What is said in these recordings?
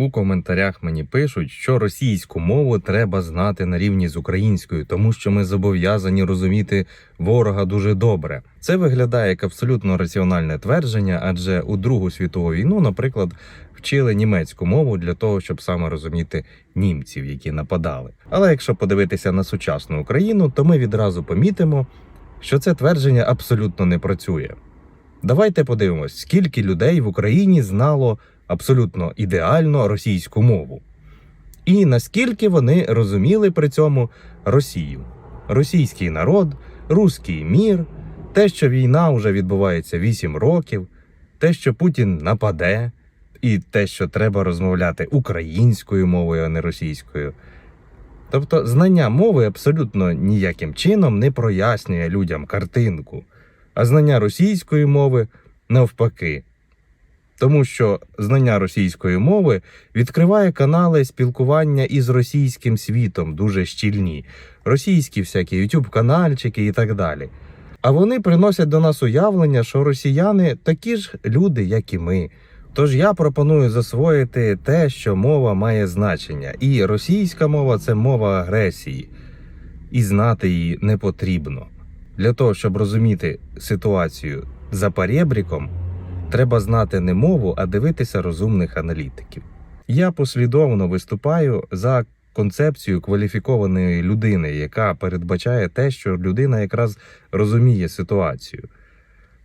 У коментарях мені пишуть, що російську мову треба знати на рівні з українською, тому що ми зобов'язані розуміти ворога дуже добре. Це виглядає як абсолютно раціональне твердження, адже у Другу світову війну, наприклад, вчили німецьку мову для того, щоб саме розуміти німців, які нападали. Але якщо подивитися на сучасну Україну, то ми відразу помітимо, що це твердження абсолютно не працює. Давайте подивимось, скільки людей в Україні знало абсолютно ідеально російську мову, і наскільки вони розуміли при цьому Росію, російський народ, руський мір, те, що війна вже відбувається 8 років, те, що Путін нападе, і те, що треба розмовляти українською мовою, а не російською. Тобто знання мови абсолютно ніяким чином не прояснює людям картинку, а знання російської мови навпаки. Тому що знання російської мови відкриває канали спілкування із російським світом дуже щільні, російські всякі youtube канальчики і так далі. А вони приносять до нас уявлення, що росіяни такі ж люди, як і ми. Тож я пропоную засвоїти те, що мова має значення, і російська мова це мова агресії, і знати її не потрібно. Для того, щоб розуміти ситуацію за перебріком, треба знати не мову, а дивитися розумних аналітиків. Я послідовно виступаю за концепцію кваліфікованої людини, яка передбачає те, що людина якраз розуміє ситуацію.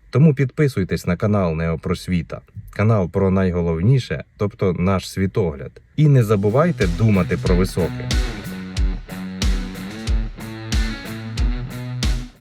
Тому підписуйтесь на канал Неопросвіта, канал про найголовніше, тобто наш світогляд. І не забувайте думати про високе.